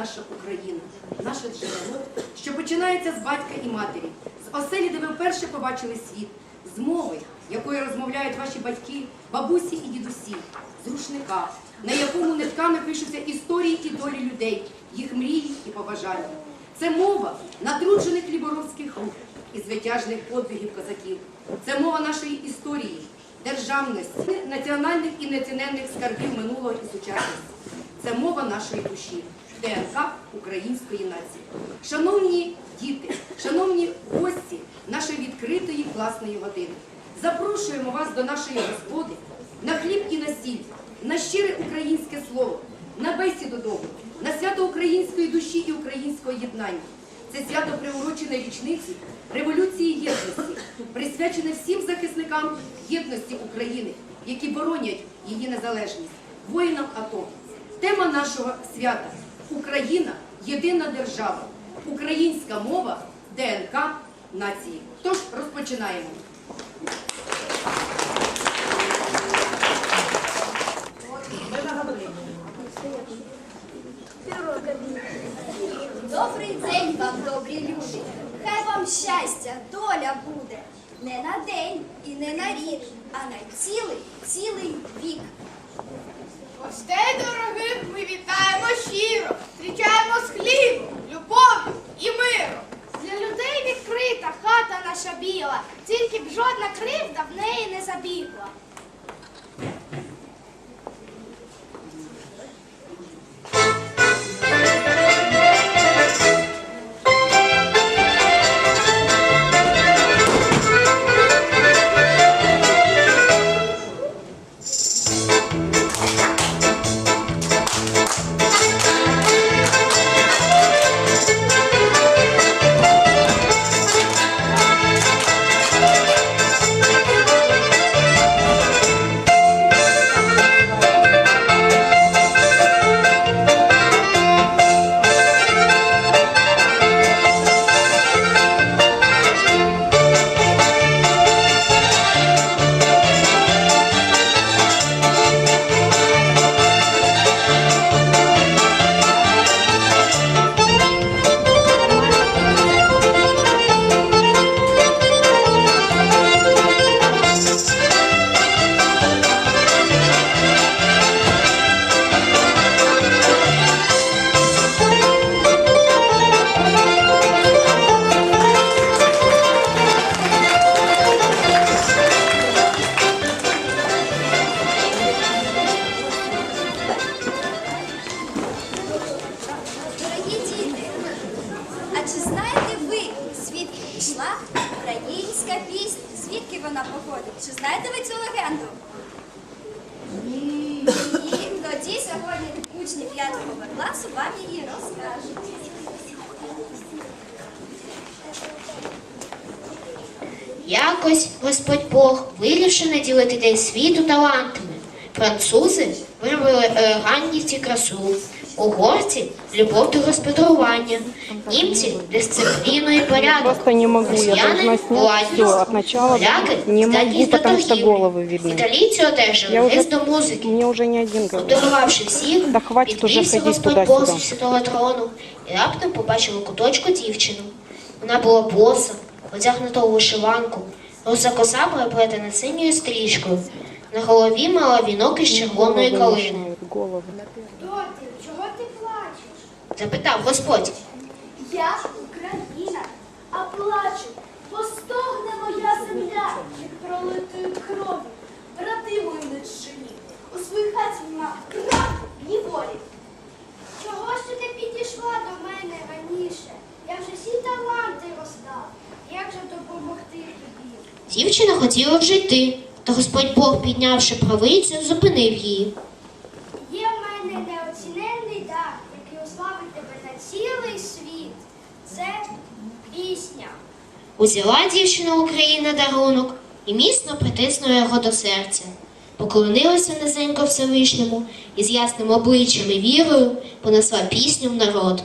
наша Україна, наше джерело, що починається з батька і матері, з оселі, де ви вперше побачили світ, з мови, якою розмовляють ваші батьки, бабусі і дідусі, з рушника, на якому нитками пишуться історії і долі людей, їх мрії і побажання. Це мова натруджених ліборовських рук і звитяжних подвигів козаків. Це мова нашої історії, державності, національних і національних скарбів минулого і сучасності. Це мова нашої душі, ДНК української нації. Шановні діти, шановні гості нашої відкритої класної години, запрошуємо вас до нашої господи на хліб і на сіль, на щире українське слово, на бесіду добру, на свято української душі і українського єднання. Це свято приурочене річниці Революції Єдності, присвячене всім захисникам єдності України, які боронять її незалежність, воїнам АТО. Тема нашого свята Україна єдина держава, українська мова, ДНК нації. Тож розпочинаємо. Добрий день вам, добрі люди. Хай вам щастя, доля буде. Не на день і не на рік, а на цілий, цілий вік. Гостей дорогих ми вітаємо щиро, зустрічаємо з хлібом, любов'ю і миром. Для людей відкрита хата наша біла, тільки б жодна кривда в неї не забігла. Класу вам її розкажуть. Якось Господь Бог вирішив наділити день світу талантами. Французи виробили елегантність і красу, угорці любов до господарювання, німці дисципліну і порядок, Просто не могу, я росіяни должна снять владність, все от начала до- поляки Не могу, здатність до потому что торгівлі, головы видны. італійці одержали Я уже, лист до музики. мне уже не один говорит. Обдарувавши всіх, Да хватить уже підвівся ходить Господь туди-сюди. Бог зі святого трону і раптом побачив у куточку дівчину. Вона була боса, одягнута у вишиванку, руса коса переплетена синьою стрічкою. На голові мала вінок із червоної Головы калини. головы. Доти, чого ти плачеш? Запитав Господь, Я Україна, а плачу, бо стогне моя земля від пролитої крові. Брати мої нечині, у своїй хаті нема прав ні волі. Чого ж ти підійшла до мене раніше? Я вже всі таланти роздав. Як же допомогти тобі? дівчина хотіла вже йти, та Господь Бог, піднявши правицю, зупинив її. Є в мене неоціненний дар, який уславить тебе на цілий світ. Це пісня. Узяла дівчина Україна дарунок і міцно притиснула його до серця. Поклонилася низенько Всевишньому і з ясним обличчям і вірою понесла пісню в народ.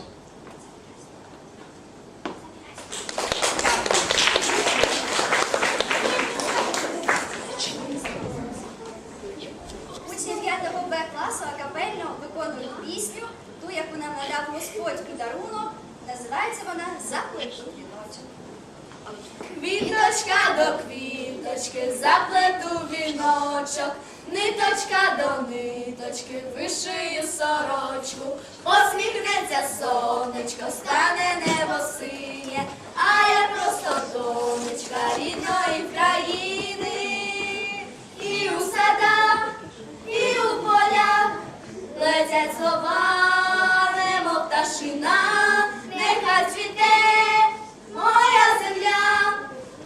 Пташина, нехай цвіте моя земля,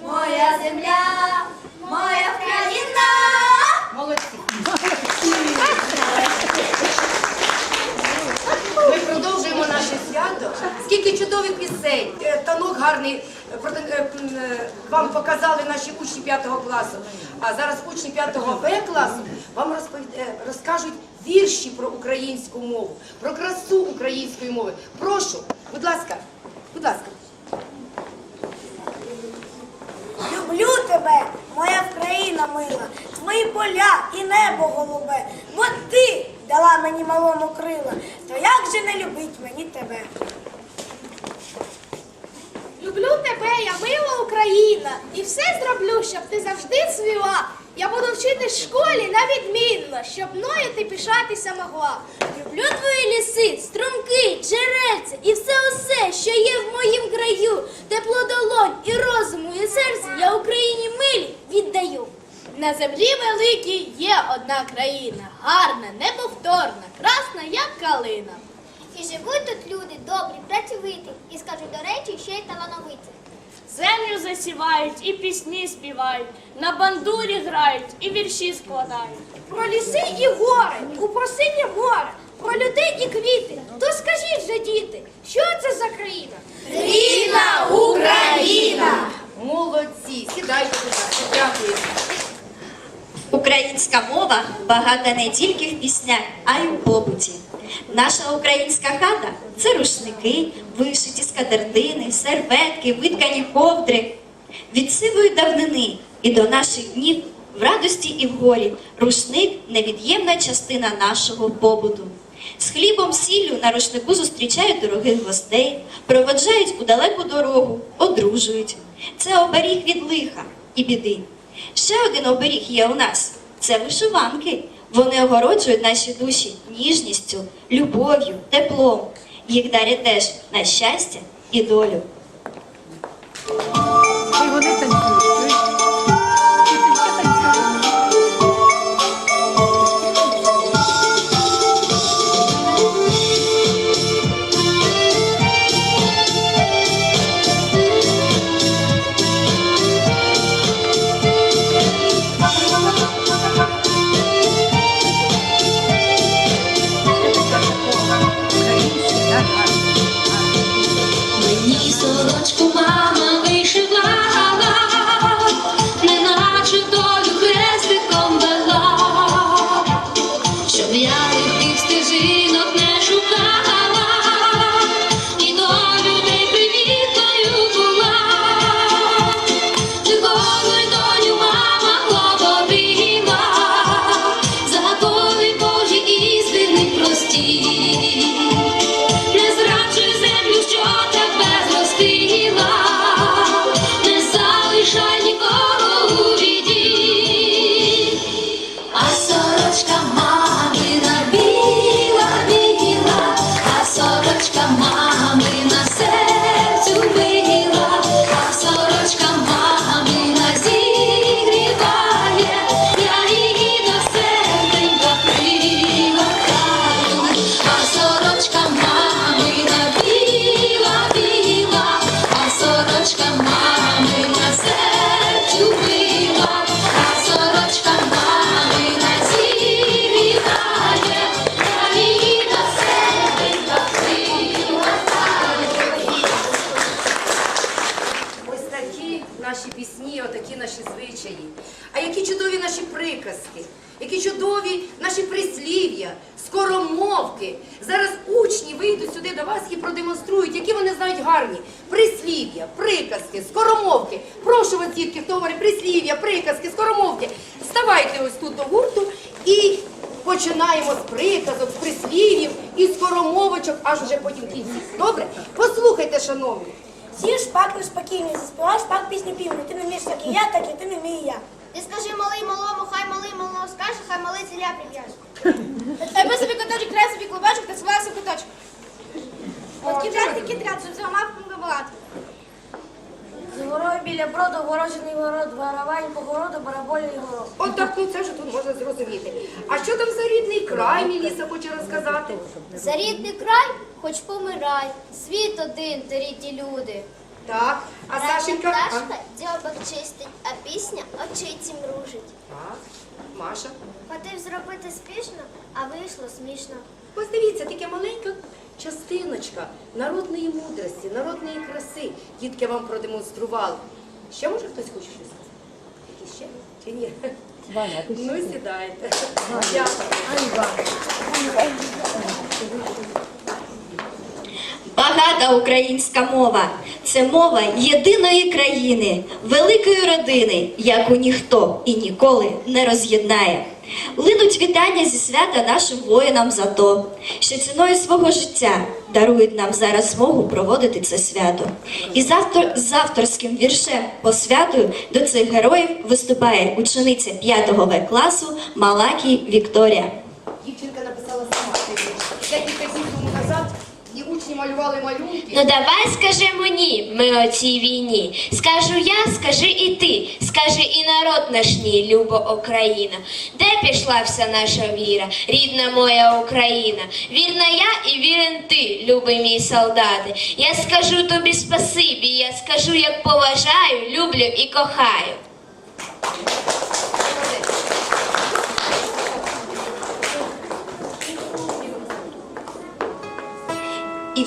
моя земля, моя країна. Молодці. Ми продовжуємо наше свято. Скільки чудових пісень, е, танок гарний е, проте- е, вам показали наші учні 5 класу. А зараз учні 5 Б класу вам розповід- розкажуть вірші про українську мову, про красу української мови. Прошу, будь ласка, будь ласка. Люблю тебе, моя країна мила, твої поля і небо голубе. Бо ти дала мені малому крила, то як же не любить мені тебе? Люблю тебе, я мила Україна, і все зроблю, щоб ти завжди цвіла. Я буду вчитись в школі на відмінно, щоб мною ти пишатися могла. Люблю твої ліси, струмки, джерельця і все усе, що є в моїм краю. Тепло долонь і розуму, і серце я Україні милі віддаю. На землі великій є одна країна, гарна, неповторна, красна, як калина. І живуть тут люди добрі, працьовиті, і скажуть, до речі, ще й талановиті. Землю засівають і пісні співають, на бандурі грають і вірші складають. Про ліси і гори, у просиння море, про людей і квіти. То скажіть же, діти, що це за країна? Рідна Україна! Молодці, сідайте, ласка, дякую. Українська мова багата не тільки в піснях, а й у побуті. Наша українська хата це рушники, вишиті скатертини, серветки, виткані ковдри. Від сивої давнини і до наших днів в радості і в горі рушник невід'ємна частина нашого побуту. З хлібом сіллю на рушнику зустрічають дорогих гостей, проводжають у далеку дорогу, одружують. Це оберіг від лиха і біди. Ще один оберіг є у нас це вишиванки. Вони огороджують наші душі ніжністю, любов'ю, теплом. Їх дарять теж на щастя і долю. Я. Ти скажи малий малому, хай малий малому скаже, хай малий ціля прив'яже. Тебе собі коточок, край собі клубочок та свалася куточок. От кідрати, кідрати, щоб зламав балати. З горою біля броду, ворожений город, воровань по городу, бараболі город. От так, ну це вже тут можна зрозуміти. А що там за рідний край, Міліса хоче розказати? За рідний край, хоч помирай, світ один, та рідні люди. Так, а Сашенька? А? Пташка дзьобок чистить, а пісня очиці мружить. Так, Маша. Хотів зробити спішно, а вийшло смішно. Ось дивіться, таке маленька частиночка народної мудрості, народної краси. Дітки вам продемонстрували. Ще може хтось хоче щось сказати? Які ще? Чи ні? Ну, сідайте. Дякую. Багата українська мова це мова єдиної країни, великої родини, яку ніхто і ніколи не роз'єднає. Линуть вітання зі свята нашим воїнам за то, що ціною свого життя дарують нам зараз змогу проводити це свято. І з, автор, з авторським віршем посвятою до цих героїв виступає учениця 5 В класу Малакій Вікторія. Малювали малюнки. Ну давай скажемо ні, ми о цій війні. Скажу я, скажи і ти, скажи і народ наш ні, любо Україна. Де пішла вся наша віра, рідна моя Україна? Вірна я і вірен ти, любий мій солдати. Я скажу тобі спасибі, я скажу, як поважаю, люблю і кохаю.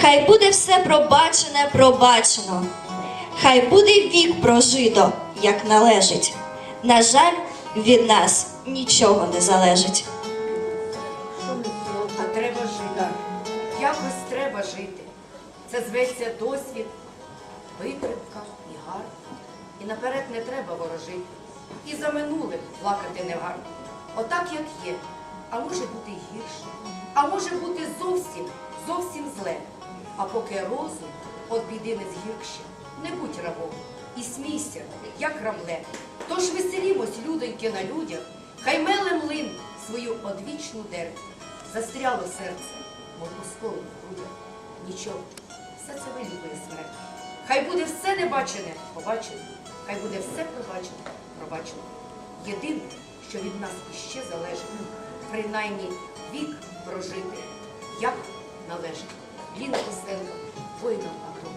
хай буде все пробачене пробачено, хай буде вік прожито, як належить. На жаль, від нас нічого не залежить. А треба жити. Якось треба жити. Це зветься досвід, витримка і гарно. І наперед не треба ворожити. І за минулим плакати не варто. Отак, як є. А може бути гірше. А може бути зовсім, зовсім зле. А поки розум от біди не згіркще, не будь рабом і смійся, як рамле. Тож веселімось, людоньки на людях, хай меле млин свою одвічну дерть. Застряло серце, мов осколок в грудях. Нічого, все це вилікує смерть. Хай буде все небачене, побачене, хай буде все пробачене, пробачене. Єдине, що від нас іще залежить, принаймні вік прожити, як належить. Ліна Костенко, воїнам АТО.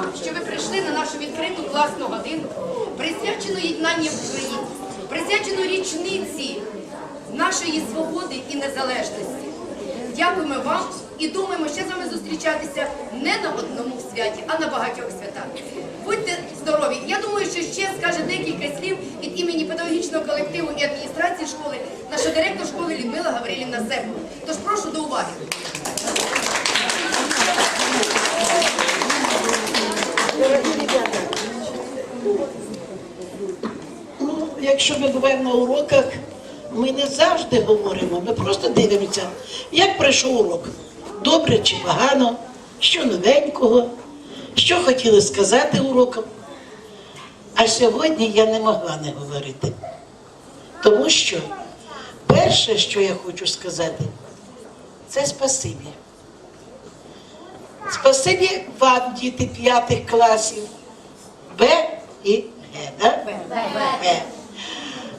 Вам, що ви прийшли на нашу відкриту класну годину, присвячену єднанню України, присвячену річниці нашої свободи і незалежності. Дякуємо вам і думаємо ще з вами зустрічатися не на одному святі, а на багатьох святах. Будьте здорові! Я думаю, що ще скаже декілька слів від імені педагогічного колективу і адміністрації школи наша директор школи Людмила Гаврилівна Зепова. Тож прошу до уваги. Ну, якщо ми буваємо на уроках, ми не завжди говоримо, ми просто дивимося, як пройшов урок. Добре чи погано, що новенького, що хотіли сказати уроком. А сьогодні я не могла не говорити. Тому що перше, що я хочу сказати, це спасибі. Спасибі вам, діти п'ятих класів, Б і Г, да? Б.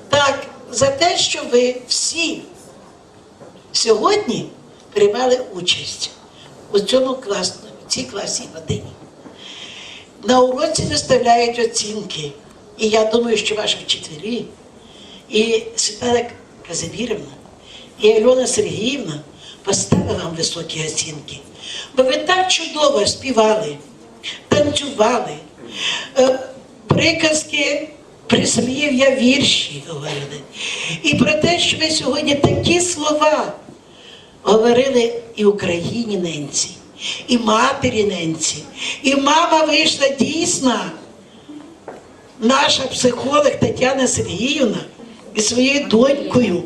Так, за те, що ви всі сьогодні приймали участь у цьому класному, цій класній годині. На уроці виставляють оцінки. І я думаю, що ваші вчителі, і Світлана Казимірівна, і Альона Сергіївна поставили вам високі оцінки. Бо ви так чудово співали, танцювали, е, приказки, прислів'я, вірші говорили. І про те, що ви сьогодні такі слова говорили і Україні ненці, і матері ненці, і мама вийшла дійсна, наша психолог Тетяна Сергіївна і своєю донькою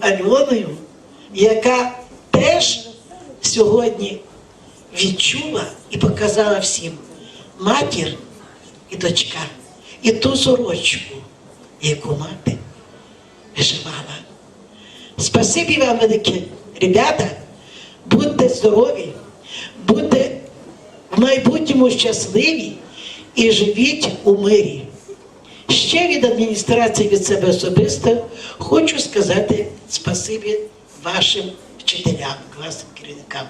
Альоною, яка теж сьогодні відчула і показала всім матір і дочка, і ту сорочку, яку мати вишивала. Спасибі вам велике, ребята, будьте здорові, будьте в майбутньому щасливі і живіть у мирі. Ще від адміністрації від себе особисто хочу сказати спасибі вашим вчителям, класним керівникам.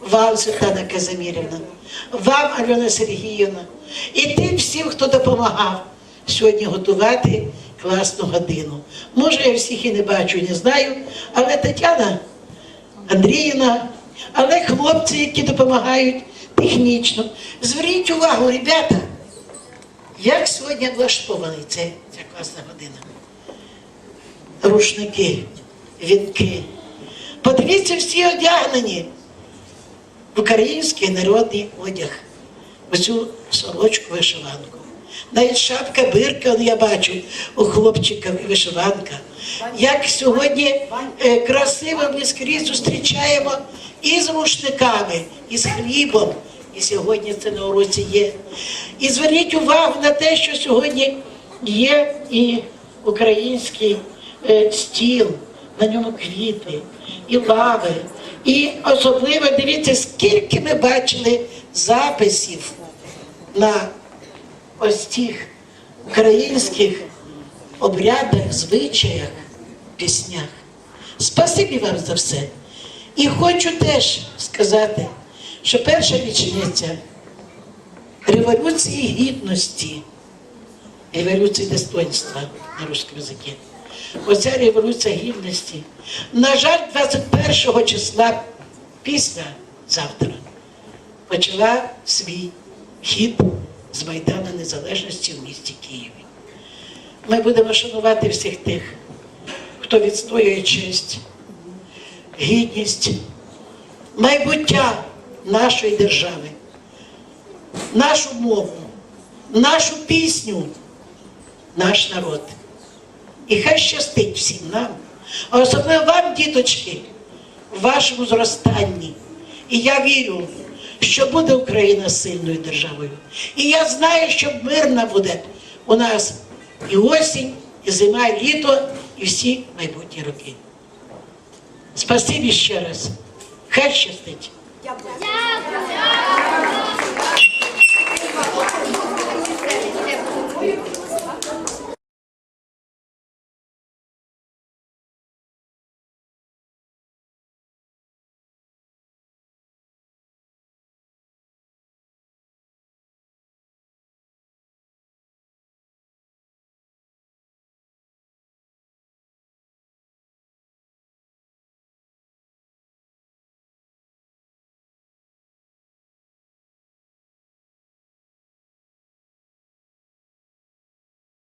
Вам, Світлана Казимірівна, вам, Альона Сергіївна, і тим всім, хто допомагав сьогодні готувати класну годину. Може, я всіх і не бачу, і не знаю, але Тетяна Андріївна, але хлопці, які допомагають технічно. Зверніть увагу, ребята, як сьогодні влаштований цей, ця класна година. Рушники, вінки. Подивіться, всі одягнені український народний одяг, оцю сорочку вишиванку. Навіть шапка бирка, я бачу у хлопчика вишиванка. Як сьогодні е, красиво ми скрізь зустрічаємо і з рушниками, і з хлібом. І сьогодні це на уроці є. І зверніть увагу на те, що сьогодні є і український е, стіл, на ньому квіти, і лави. І особливо дивіться, скільки ми бачили записів на ось тих українських обрядах, звичаях, піснях. Спасибі вам за все. І хочу теж сказати, що перша річниця революції гідності, революції достоинства на русском язикі. Оця революція гідності. На жаль, 21 числа після завтра почала свій хід з Майдану Незалежності в місті Києві. Ми будемо шанувати всіх тих, хто відстоює честь, гідність, майбуття нашої держави, нашу мову, нашу пісню, наш народ. І хай щастить всім нам, а особливо вам, діточки, в вашому зростанні. І я вірю, що буде Україна сильною державою. І я знаю, що мирна буде у нас і осінь, і зима, і літо, і всі майбутні роки. Спасибі ще раз. Хай щастить. Дякую.